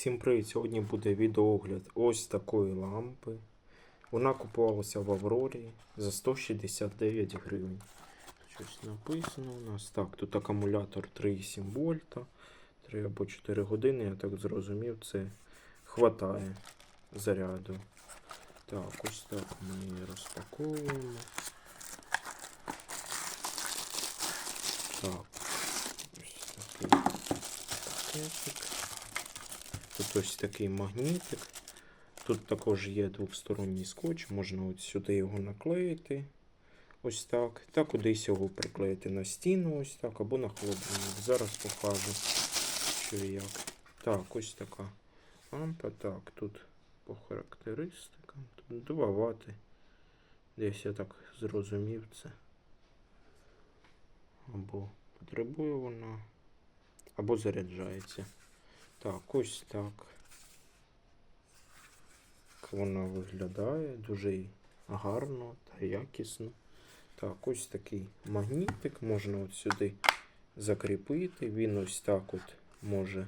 Всім привіт! Сьогодні буде відеоогляд ось такої лампи. Вона купувалася в Аврорі за 169 гривень. Щось написано у нас. Так, тут акумулятор 3,7 вольта. 3 або 4 години, я так зрозумів, це хватає заряду. Так, ось так ми її розпаковуємо. Так, ось такий пакетик. Ось такий магнітик. Тут також є двосторонній скотч, можна от сюди його наклеїти. Ось так. Та кудись його приклеїти на стіну, ось так, або на холодильник. Зараз покажу, що і як. Так, ось така лампа. Так, тут по характеристикам. Тут 2 вати. Десь я так зрозумів це. Або потребує вона, або заряджається. Так, ось так. Так Вона виглядає дуже гарно та якісно. Так, ось такий магнітик можна от сюди закріпити. Він ось так от може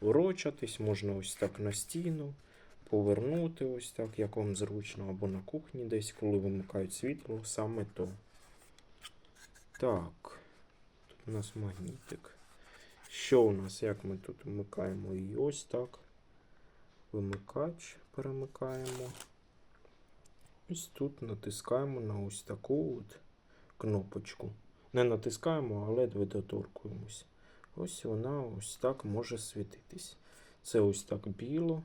ворочатись, можна ось так на стіну, повернути ось так, як вам зручно, або на кухні десь, коли вимикають світло, саме то. Так, тут у нас магнітик. Що у нас? Як ми тут вмикаємо її? Ось так. Вимикач перемикаємо. Ось тут натискаємо на ось таку от кнопочку. Не натискаємо, а ледве доторкуємось. Ось вона ось так може світитись. Це ось так біло.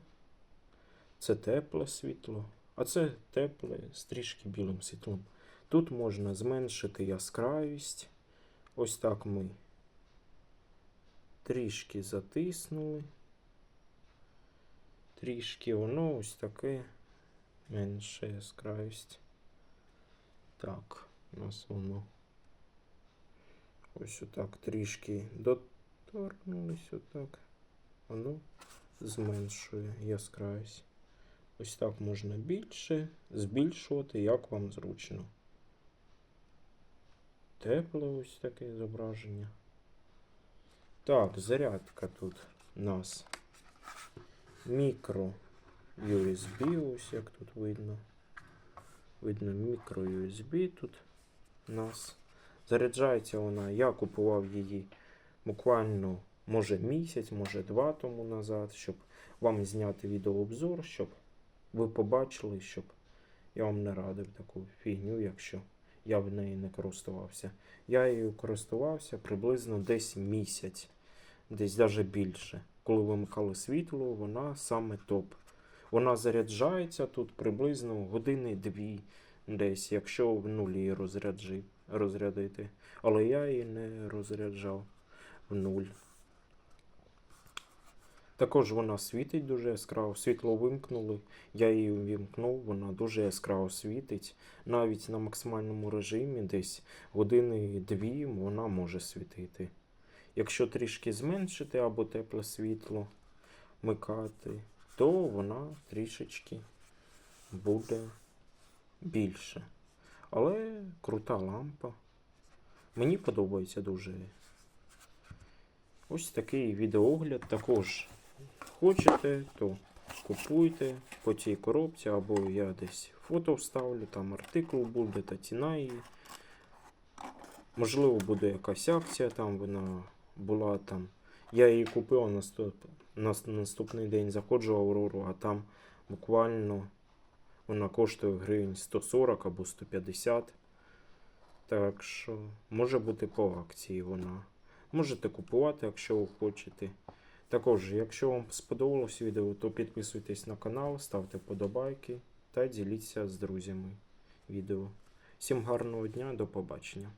Це тепле світло. А це тепле з трішки білим світлом. Тут можна зменшити яскравість. Ось так ми трішки затиснули. Трішки воно ось таке менше яскравість. Так, у нас воно ось отак трішки доторкнулись отак. Воно зменшує яскравість. Ось так можна більше збільшувати, як вам зручно. Тепле ось таке зображення. Так, зарядка тут у нас мікро USB, ось як тут видно. Видно мікро USB тут у нас. Заряджається вона, я купував її буквально, може місяць, може два тому назад, щоб вам зняти відеообзор, щоб ви побачили, щоб я вам не радив таку фігню, якщо я в неї не користувався. Я її користувався приблизно десь місяць, десь навіть більше. Коли вимикали світло, вона саме топ. Вона заряджається тут приблизно години дві, десь, якщо в нулі розряджи, розрядити. Але я її не розряджав в нуль. Також вона світить дуже яскраво. Світло вимкнули, я її вимкнув, вона дуже яскраво світить. Навіть на максимальному режимі, десь години дві вона може світити. Якщо трішки зменшити або тепле світло вмикати, то вона трішечки буде більше. Але крута лампа. Мені подобається дуже. Ось такий відеоогляд. Також хочете, то купуйте по цій коробці, або я десь фото вставлю, там артикул буде та ціна її. Можливо, буде якась акція, там вона була там. Я її купив наступ, на наступний день заходжу в Аврору, а там буквально вона коштує гривень 140 або 150. Так що може бути по акції вона. Можете купувати, якщо ви хочете. Також, якщо вам сподобалось відео, то підписуйтесь на канал, ставте подобайки та діліться з друзями відео. Всім гарного дня, до побачення.